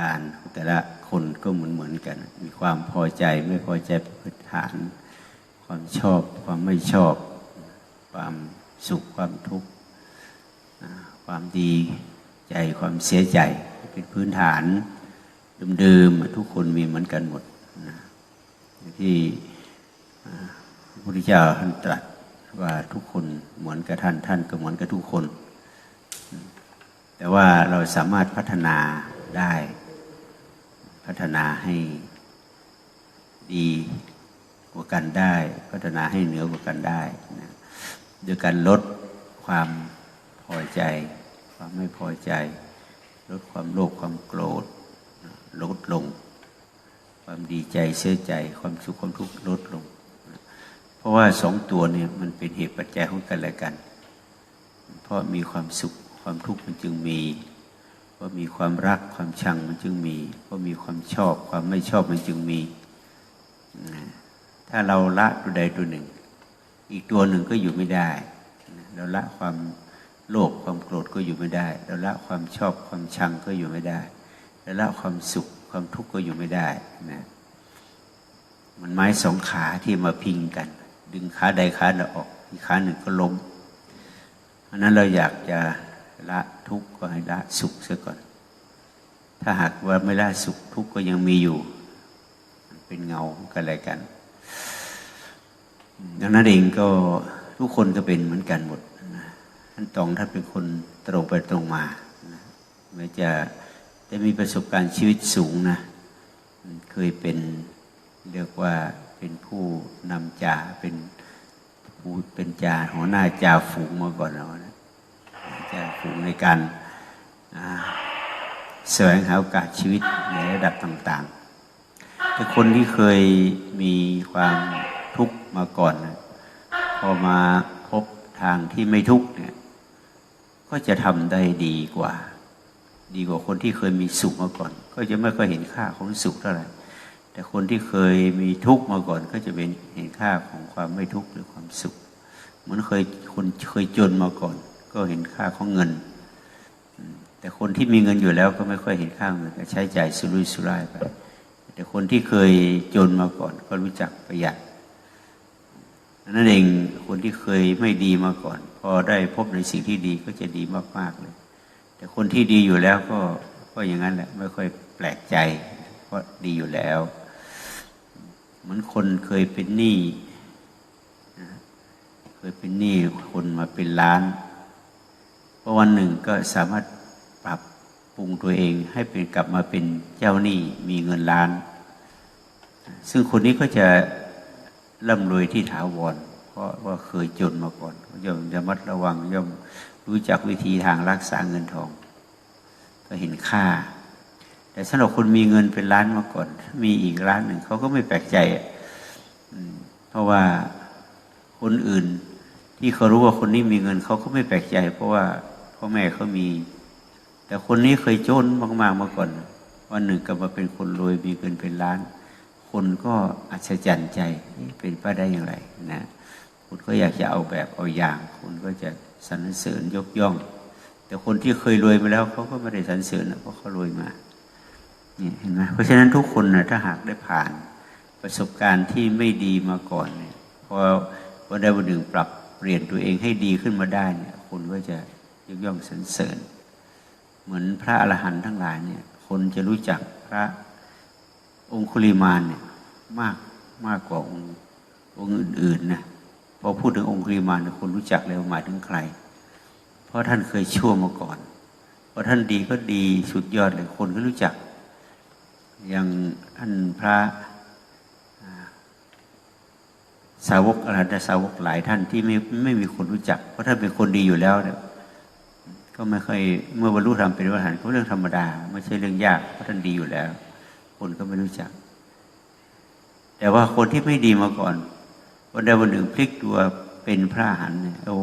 การแต่ละคนก็เหมือนเหมือนกัน มีความพอใจไม่พอใจพื้นฐาน ความชอบความไม่ชอบ ความสุขความทุกข์ความดีใจความเสียใจเป็นพื้นฐานเดิมๆทุกคนมีเหมือนกันหมดนะที่พระพุทธเจ้าท่านตรัสว่าทุกคนเหมือนกับท่านท่านก็เหมือนกับทุกคน แต่ว่าเราสามารถพัฒนาได้ พัฒนาให้ดีกว่ากันได้ พัฒนาให้เหนือกว่ากันได้นะโดยการลดความพอใจ ความไม่พอใจ ลดความโลภความโกรธลดลง ความดีใจเสียใจ ความสุขความทุกข์ลดลง เพราะว่าสองตัวเนี่ยมันเป็นเหตุปัจจัยของกันและกัน เพราะมีความสุขความทุกข์มันจึงมี พราะมีความรักความชังมันจึงมีเพราะมีความชอบความไม่ชอบมันจึงมี ถ้าเราละตัวใดตัวหนึ่ง อีกตัวหนึ่งก็อยู่ไม่ได้ เราละความโลภความโกรธก็อยู่ไม่ได้ เราละความชอบความชังก็อยู่ไม่ได้ เราละความสุขความทุกข์ก็อยู่ไม่ได้นะมันไม้สองขาที่มาพิงกัน ดึงขาใดขาหนึ่งออก อีกขาหนึ่งก็ล้มเพราะนั้นเราอยากจะ ละทุกข์ก็ให้ละสุขเสียก่อน ถ้าหากว่าไม่ละสุขทุกข์ก็ยังมีอยู่ เป็นเงากันอะไรกันดังนั้นเองก็ทุกคนก็เป็นเหมือนกันหมดนะท่านตองท่านเป็นคนตรงไปตรงมานะแม้จะได้มีประสบการณ์ชีวิตสูงนะเคยเป็นเรียกว่าเป็นผู้นำจ่าเป็นผู้เป็นจ่าหัวหน้าจ่าฝูงมาก่อนเรานะ จ่าฝูงในการแสวงหาโอกาสชีวิตในระดับต่างๆแต่คนที่เคยมีความทุกข์มาก่อนนะพอมาพบทางที่ไม่ทุกข์เนี่ยก็จะทำได้ดีกว่า ดีกว่าคนที่เคยมีสุขมาก่อน ก็จะไม่ค่อยเห็นค่าของสุขเท่าไหร่แต่คนที่เคยมีทุกข์มาก่อนก็จะเป็นเห็นค่าของความไม่ทุกข์หรือความสุข เหมือนเคยคนเคยจนมาก่อน ก็เห็นค่าของเงิน แต่คนที่มีเงินอยู่แล้วก็ไม่ค่อยเห็นค่าเงินก็ใช้จ่ายสุรุ่ยสุร่ายไปแต่คนที่เคยจนมาก่อน ก็รู้จักประหยัดนั่นเองคนที่เคยไม่ดีมาก่อน พอได้พบในสิ่งที่ดีก็จะดีมากๆเลย แต่คนที่ดีอยู่แล้วก็ก็อย่างนั้นแหละไม่ค่อยแปลกใจเพราะดีอยู่แล้วเหมือนคนเคยเป็นหนี้เคยเป็นหนี้คนมาเป็นล้านเพราะวันหนึ่งก็สามารถปรับปรุงตัวเองให้เป็นกลับมาเป็นเจ้าหนี้มีเงินล้าน ซึ่งคนนี้ก็จะร่ำรวยที่ถาวร เพราะว่าเคยจนมาก่อนย่อมระมัดระวังย่อมรู้จักวิธีทางรักษาเงินทอง ก็เห็นค่า แต่สำหรับคนมีเงินเป็นล้านมาก่อน มีอีกล้านหนึ่งเขาก็ไม่แปลกใจเพราะว่าคนอื่นที่เขารู้ว่าคนนี้มีเงินเขาก็ไม่แปลกใจ เพราะว่า พ่อแม่เขามี แต่คนนี้เคยจนมากๆมาก่อน วันหนึ่งก็มาเป็นคนรวยมีเงินเป็นล้าน คนก็อัศจรรย์ใจเป็นไปได้อย่างไรนะคุณก็อยากจะเอาแบบเอาอย่างคุณก็จะสรรเสริญยกย่อง แต่คนที่เคยรวยมาแล้วเขาก็ไม่ได้สรรเสริญนะเพราะเขารวยมานี่เห็นไหมเพราะฉะนั้นทุกคนนะถ้าหากได้ผ่านประสบการณ์ที่ไม่ดีมาก่อนเนี่ยพอวันใดวันหนึ่งปรับเปลี่ยนตัวเองให้ดีขึ้นมาได้เนี่ยคนก็จะ ยกย่องสรรเสริญ เหมือนพระอรหันต์ทั้งหลายเนี่ยคนจะรู้จักพระองคุลิมานเนี่ยมากมากกว่าองค์องค์อื่นๆนะพอพูดถึงองคุลิมานเนี่ยคนรู้จักเลยว่าหมายถึงใคร เพราะท่านเคยชั่วมาก่อนพอท่านดีก็ดีสุดยอดเลยคนก็รู้จัก อย่างท่านพระสาวกอรหันตสาวกหลายท่านที่ไม่ไม่มีคนรู้จัก เพราะท่านเป็นคนดีอยู่แล้วเนี่ย ก็ไม่ค่อยเมื่อบรรลุธรรมเป็นพระอรหันต์ก็เรื่องธรรมดา ไม่ใช่เรื่องยากเพราะท่านดีอยู่แล้ว คนก็ไม่รู้จัก แต่ว่าคนที่ไม่ดีมาก่อนวันใดวันหนึ่งพลิกตัวเป็นพระอรหันต์เนี่ยโอ้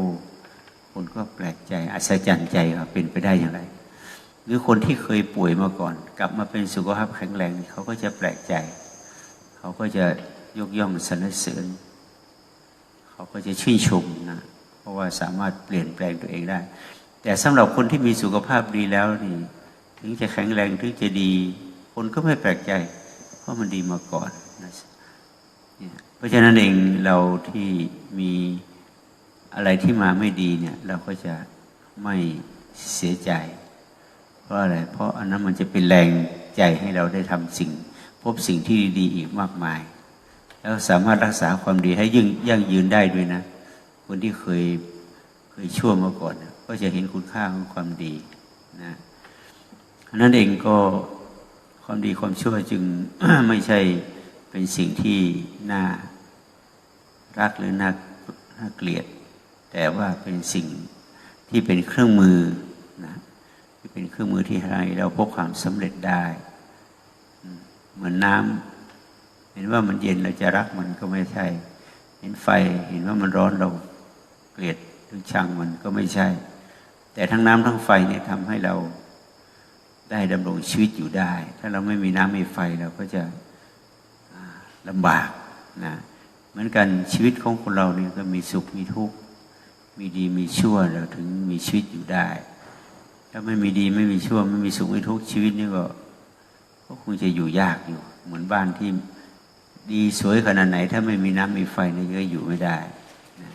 คนก็แปลกใจอัศจรรย์ใจว่าเป็นไปได้อย่างไร หรือคนที่เคยป่วยมาก่อน กลับมาเป็นสุขภาพแข็งแรงเขาก็จะแปลกใจ เขาก็จะยกย่องสรรเสริญ เขาก็จะชื่นชมนะเพราะว่าสามารถเปลี่ยนแปลงตัวเองได้ แต่สำหรับคนที่มีสุขภาพดีแล้วนี่ถึงจะแข็งแรงถึงจะดี คนก็ไม่แปลกใจ เพราะมันดีมาก่อนนะเพราะฉะนั้นเองเราที่มีอะไรที่มาไม่ดีเนี่ย เราก็จะไม่เสียใจ เพราะอะไร เพราะอันนั้นมันจะเป็นแรงใจให้เราได้ทำสิ่ง พบสิ่งที่ดีๆอีกมากมาย แล้วสามารถรักษาความดีให้ยิ่งยั่งยืนได้ด้วยนะ คนที่เคยเคยชั่วมาก่อนน่ะ ก็จะเห็นคุณค่าของความดีนะนั้นเองก็ความดีความชั่วจึงไม่ใช่เป็นสิ่งที่น่ารักหรือน่าน่าเกลียด แต่ว่าเป็นสิ่งที่เป็นเครื่องมือนะที่เป็นเครื่องมือที่ให้เราพบความสำเร็จได้ เหมือนน้ำเห็นว่ามันเย็นเราจะรักมันก็ไม่ใช่ เห็นไฟเห็นว่ามันร้อนเราเกลียดหรือชังมันก็ไม่ใช่ แต่ทั้งน้ำทั้งไฟเนี่ยทำให้เราได้ดำรงชีวิตอยู่ได้ ถ้าเราไม่มีน้ำมีไฟเราก็จะอ่าลำบากนะเหมือนกันชีวิตของคนเราเนี่ยก็มีสุขมีทุกข์มีดีมีชั่วเราถึงมีชีวิตอยู่ได้ ถ้าไม่มีดีไม่มีชั่วไม่มีสุขไม่ทุกข์ชีวิตนี่ก็ก็คงจะอยู่ยากอยู่ เหมือนบ้านที่ดีสวยขนาดไหน ถ้าไม่มีน้ำมีไฟเนี่ยก็อยู่ไม่ได้นะ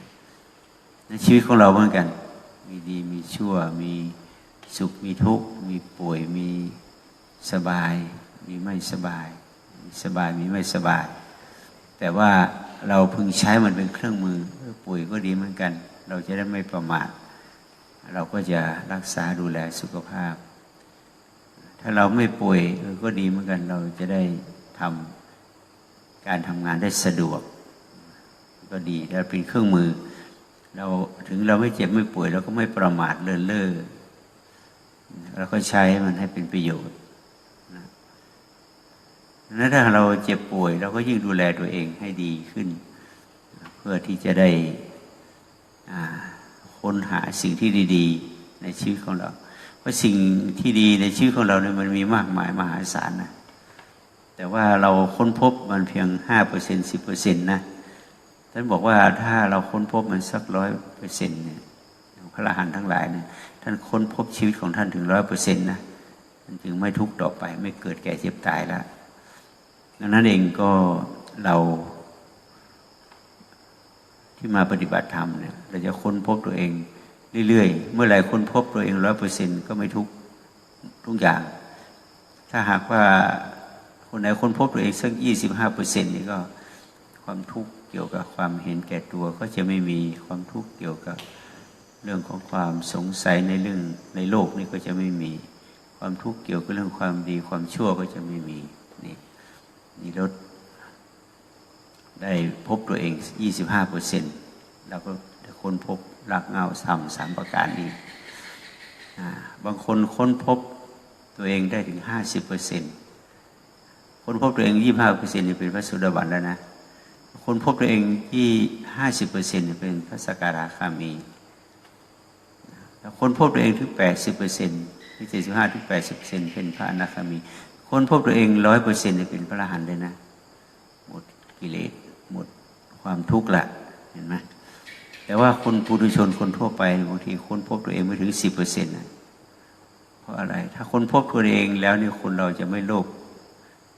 ในชีวิตของเราเหมือนกัน มีดีมีชั่ว มีสุขมีทุกข์ มีป่วยมีสบาย มีไม่สบาย มีสบายมีไม่สบาย แต่ว่าเราพึงใช้มันเป็นเครื่องมือป่วยก็ดีเหมือนกัน เราจะได้ไม่ประมาทเราก็จะรักษาดูแลสุขภาพ ถ้าเราไม่ป่วยก็ดีเหมือนกัน เราจะได้ทำการทำงานได้สะดวก ก็ดีแล้วเป็นเครื่องมือ เราถึงเราไม่เจ็บไม่ป่วย เราก็ไม่ประมาทเลินเล่อเราก็ใช้มันให้เป็นประโยชน์นั้นถ้าเราเจ็บป่วย เราก็ยิ่งดูแลตัวเองให้ดีขึ้น เพื่อที่จะได้ค้นหาสิ่งที่ดี ๆ ในชีวิตของเรา เพราะสิ่งที่ดีในชีวิตของเราเนี่ยมันมีมากมายมหาศาลนะแต่ว่าเราค้นพบมันเพียงห้าเปอร์เซ็นสิบเปอร์เซ็นต์นะ ท่านบอกว่าถ้าเราค้นพบมันสักร้อยเปอร์เซ็นต์เนี่ยพระอรหันต์ทั้งหลายเนี่ยท่านค้นพบชีวิตของท่านถึงร้อยเปอร์เซ็นต์นะท่านจึงไม่ทุกข์ต่อไป ไม่เกิดแก่เจ็บตายแล้วดังนั้นเองก็เราที่มาปฏิบัติธรรมเนี่ยเราจะค้นพบตัวเองเรื่อยๆ เมื่อไหร่ค้นพบตัวเองร้อยเปอร์เซ็นต์ก็ไม่ทุกทุกอย่าง ถ้าหากว่าคนไหนค้นพบตัวเองสักยี่สิบห้าเปอร์เซ็นต์นี่ก็ความทุกข์ เกี่ยวกับความเห็นแก่ตัวก็จะไม่มีความทุกข์เกี่ยวกับเรื่องของความสงสัยในเรื่องในโลกนี่ก็จะไม่มี ความทุกข์เกี่ยวกับเรื่องความดีความชั่วก็จะไม่มีนี่นี่ลดได้พบตัวเองยี่สิบห้าเปอร์เซ็นต์เราก็ค้นพบรักเงาสามสามประการนี้บางคนค้นพบตัวเองได้ถึงห้าสิบเปอร์เซ็นต์คนพบตัวเองยี่ห้าเปอร์เซ็นต์เป็นพระสุดาบันแล้วนะ คนพบตัวเองที่ห้าสิบเปอร์เซ็นเป็นพระสการาคามีคนพบตัวเองถึงแปดสิบเปอร์เซ็นต์ที่เจ็ดสิบห้าถึงแปดสิบเปอร์เซ็นเป็นพระอนาคามี คนพบตัวเองร้อยเปอร์เซ็นต์เป็นพระอรหันต์เลยนะ หมดกิเลสหมดความทุกข์ละเห็นไหมแต่ว่าคนปุถุชนคนทั่วไปบางทีคนพบตัวเองไม่ถึงสิบเปอร์เซ็นต์นะเพราะอะไร ถ้าคนพบตัวเองแล้วเนี่ยคนเราจะไม่โลภ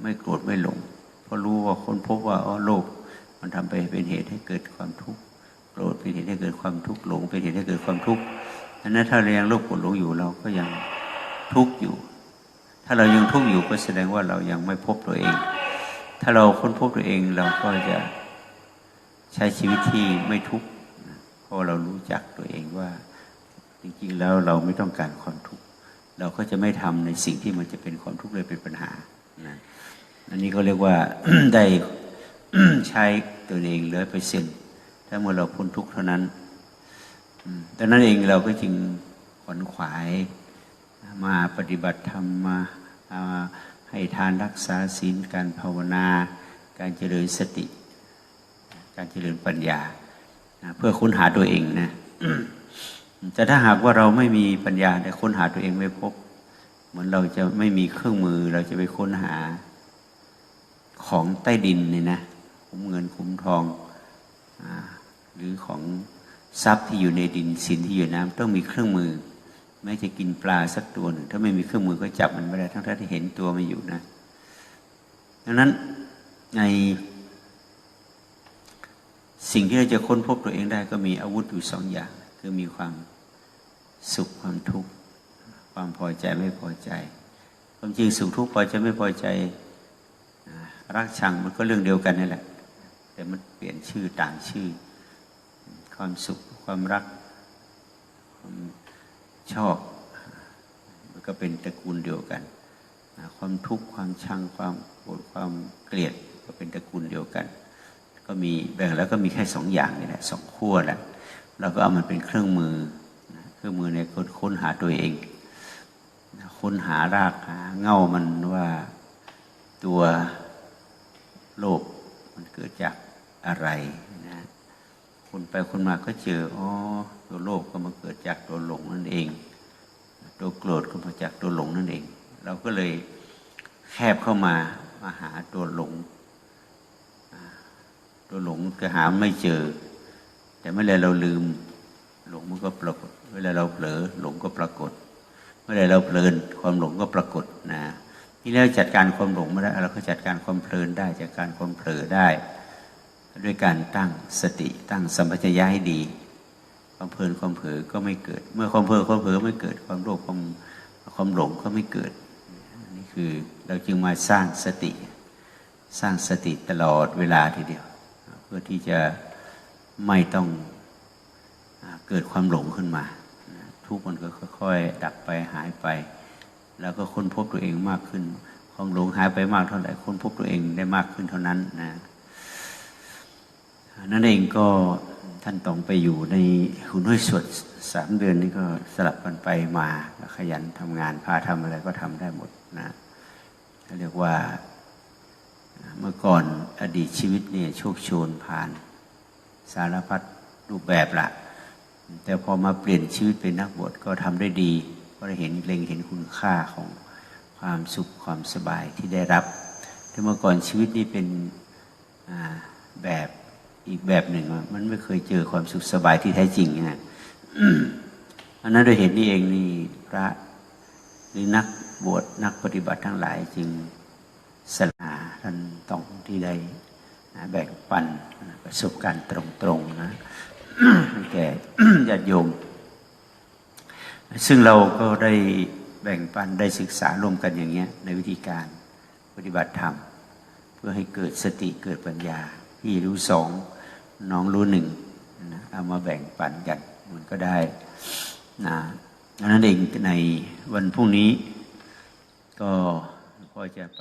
ไม่โกรธไม่หลงเพราะรู้ว่าคนพบว่าอ๋อโลภ มันทำไปเป็นเหตุให้เกิดความทุกข์โกรธเป็นเหตุให้เกิดความทุกข์หลงเป็นเหตุให้เกิดความทุกข์ดังนั้นถ้าเรายังโลภโกรธหลงอยู่เราก็ยังทุกข์อยู่ ถ้าเรายังทุกข์อยู่ก็แสดงว่าเรายังไม่พบตัวเอง ถ้าเราค้นพบตัวเองเราก็จะใช้ชีวิตที่ไม่ทุกข์เพราะเรารู้จักตัวเองว่า จริงๆแล้วเราไม่ต้องการความทุกข์เราก็จะไม่ทำในสิ่งที่มันจะเป็นความทุกข์เลยเป็นปัญหานะอันนี้ก็เรียกว่าได้ใช้ ตัวเองร้อยเปอร์เซ็นต์ถ้าเมื่อเราพ้นทุกข์เท่านั้นดังนั้นเองเราก็จึงขวนขวายมาปฏิบัติธรรมมาให้ทานรักษาศีลการภาวนา การเจริญสติ การเจริญปัญญา เพื่อค้นหาตัวเองนะแต่ถ้าหากว่าเราไม่มีปัญญาแต่ค้นหาตัวเองไม่พบ เหมือนเราจะไม่มีเครื่องมือเราจะไปค้นหาของใต้ดินเนี่ยนะ คุ้มเงินคุ้มทองอหรือของทรัพย์ที่อยู่ในดินสินที่อยู่นน้ำต้องมีเครื่องมือแม้จะกินปลาสักตัวหนึ่งถ้าไม่มีเครื่องมือก็จับมันไม่ได้ทั้งที่เห็นตัวมันอยู่นะดังนั้นในสิ่งที่เราจะค้นพบตัวเองได้ก็มีอาวุธอยู่สองอย่าง คือมีความสุขความทุกข์ความพอใจไม่พอใจ ความจริงสุขทุกข์พอใจไม่พอใจรักชังมันก็เรื่องเดียวกันนี่แหละ แต่มันเปลี่ยนชื่อต่างชื่อ ความสุขความรักความชอบ มันก็เป็นตระกูลเดียวกัน ความทุกข์ความชังความโกรธความเกลียดก็เป็นตระกูลเดียวกัน ก็มีแบ่งแล้วก็มีแค่สองอย่างนี่แหละสองขั้วแหละเราก็เอามันเป็นเครื่องมือเครื่องมือในการค้นหาตัวเอง ค้นหารากหาเง่ามันว่าตัวโลภมันเกิดจาก อะไรนะคนไปคนมาก็เจออ๋อตัวโลภก็มาเกิดจากตัวหลงนั่นเอง ตัวโกรธก็มาจากตัวหลงนั่นเอง เราก็เลยแคบเข้ามามาหาตัวหลง ตัวหลงก็หาไม่เจอ แต่เมื่อไรเราลืม หลงมันก็ปรากฏเมื่อไรเราเผลอหลงก็ปรากฏ เมื่อไรเราเพลินความหลงก็ปรากฏนะที่แล้วจัดการความหลงไม่ได้เราก็จัดการความเพลินได้จัดการความเผลอได้ ด้วยการตั้งสติตั้งสัมปชัญญะให้ดี ความเพลินความเผลอก็ไม่เกิด เมื่อความเพลินความเผลอไม่เกิด ความโลภความความหลงก็ไม่เกิดนี่คือเราจึงมาสร้างสติ สร้างสติตลอดเวลาทีเดียว เพื่อที่จะไม่ต้องเกิดความหลงขึ้นมา ทุกมันก็ค่อยๆดับไปหายไป แล้วก็ค้นพบตัวเองมากขึ้น ความหลงหายไปมากเท่าไหร่ค้นพบตัวเองได้มากขึ้นเท่านั้นนะ นั่นเองก็ท่านต้องไปอยู่ในหุ่นห้วยสดสามเดือนนี่ก็สลับกันไปมาขยันทำงานพาทำอะไรก็ทำได้หมดนะเรียกว่าเมื่อก่อนอดีตชีวิตเนี่ยโชคโชนผ่านสารพัดรูปแบบละแต่พอมาเปลี่ยนชีวิตเป็นนักบวชก็ทำได้ดี ก็ได้เห็นเล็งเห็นคุณค่าของความสุขความสบายที่ได้รับแต่เมื่อก่อนชีวิตนี่เป็นแบบ อีกแบบหนึ่งมันไม่เคยเจอความสุขสบายที่แท้จริงนะอันนั้นโดยเห็นนี่เองนี่พระหรือนักบวชนักปฏิบัติทั้งหลายจึงสนาท่านต้องที่ได้นะแบ่งปันประสบการณ์ตรงๆนะแก่ญาติโยม ซึ่งเราก็ได้แบ่งปันได้ศึกษารวมกันอย่างเงี้ยในวิธีการปฏิบัติธรรม เพื่อให้เกิดสติเกิดปัญญาพี่รู้สอง น้องรู้หนึ่งนะเอามาแบ่งปันกันมันก็ได้นะดังนั้นเองในวันพรุ่งนี้ก็พ่อจะไป